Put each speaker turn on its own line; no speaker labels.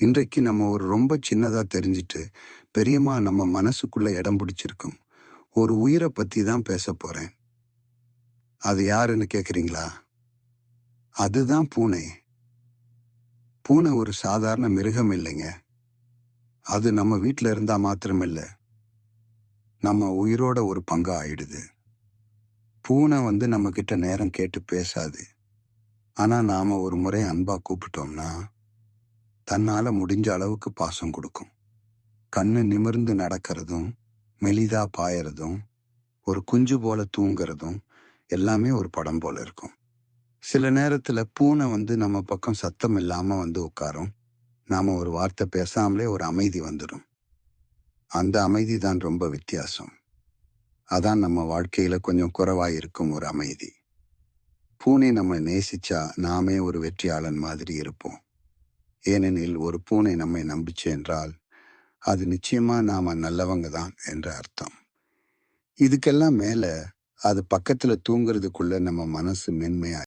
இன்றைக்கு நம்ம ஒரு ரொம்ப சின்னதாக தெரிஞ்சுட்டு பெரியம்மா நம்ம மனசுக்குள்ள இடம் பிடிச்சிருக்கும். ஒரு உயிரை பற்றி தான் பேச போகிறேன் அது யாருன்னு கேட்குறீங்களா அதுதான் பூனை. பூனை ஒரு சாதாரண மிருகம் இல்லைங்க. அது நம்ம வீட்டில் இருந்தால் மாத்திரமில்லை. நம்ம உயிரோட ஒரு பங்காக ஆயிடுது. பூனை வந்து நம்மக்கிட்ட நேரம் கேட்டு பேசாது. ஆனால் நாம் ஒரு முறை அன்பாக கூப்பிட்டோம்னா தன்னால முடிஞ்ச அளவுக்கு பாசம் கொடுக்கும். கண்ணு நிமிர்ந்து நடக்கிறதும் மெலிதா பாயறதும் ஒரு குஞ்சு போல தூங்குறதும் எல்லாமே ஒரு படம் போல இருக்கும். சில நேரத்துல பூனை வந்து நம்ம பக்கம் சத்தம் இல்லாம வந்து உட்காரும். நாம ஒரு வார்த்தை பேசாமலே ஒரு அமைதி வந்துடும் அந்த அமைதி தான் ரொம்ப வித்தியாசம். அதான் நம்ம வாழ்க்கையில கொஞ்சம் குறைவாக இருக்கும் ஒரு அமைதி. பூனை நம்ம நேசிச்சா நாமே ஒரு வெற்றியாளன் மாதிரி இருப்போம். ஏனெனில் ஒரு பூனை நம்மை நம்பிச்சு என்றால் அது நிச்சயமா நாம நல்லவங்க தான் என்ற அர்த்தம். இதுக்கெல்லாம் மேல அது பக்கத்துல தூங்குறதுக்குள்ள நம்ம மனசு மென்மையா